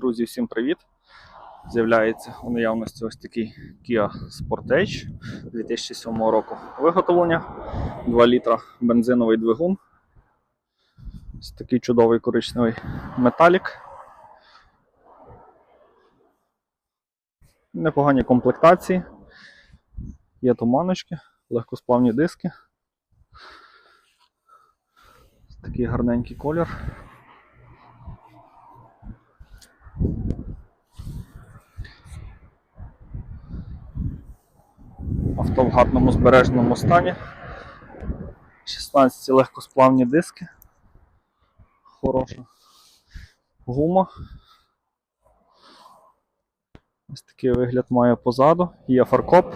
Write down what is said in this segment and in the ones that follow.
Друзі, всім привіт! З'являється у наявності ось такий Kia Sportage 2007 року виготовлення. 2 літра бензиновий двигун. Ось такий чудовий коричневий металік. Непогані комплектації. Є туманочки, легкосплавні диски. Ось Такий гарненький колір. Авто в гарному збереженому стані. 16 легкосплавні диски. Хороша гума. Ось такий вигляд має позаду. Є фаркоп.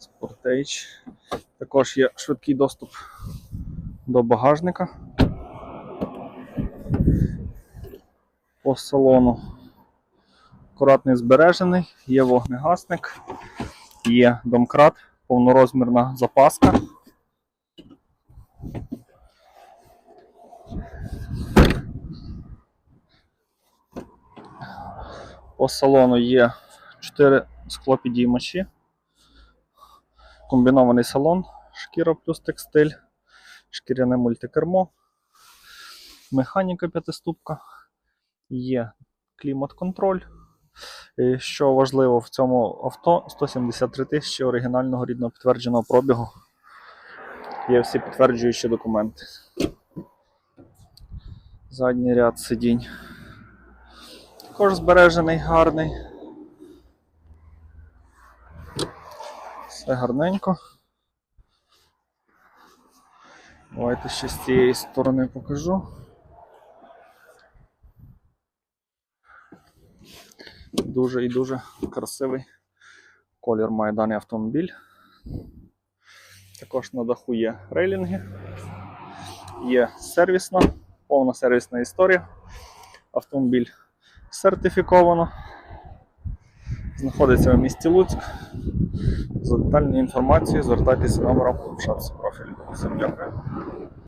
Sportage. Також є швидкий доступ до багажника. По салону акуратний збережений, є вогнегасник, є домкрат, повнорозмірна запаска. По салону є 4 склопідіймачі, комбінований салон, шкіра плюс текстиль, шкіряне мультикермо, механіка п'ятиступка, є клімат-контроль. Що важливо в цьому авто 173 тисячі оригінального рідного підтвердженого пробігу. Є всі підтверджуючі документи. Задній ряд сидінь. Також збережений, гарний. Все гарненько. Давайте ще з цієї сторони покажу. Дуже і дуже красивий колір має даний автомобіль. Також на даху є рейлінги, є сервісна, повна сервісна історія. Автомобіль сертифіковано. Знаходиться в місті Луцьк. За детальною інформацією звертайтеся номером в шапці профілю. Всім дякую.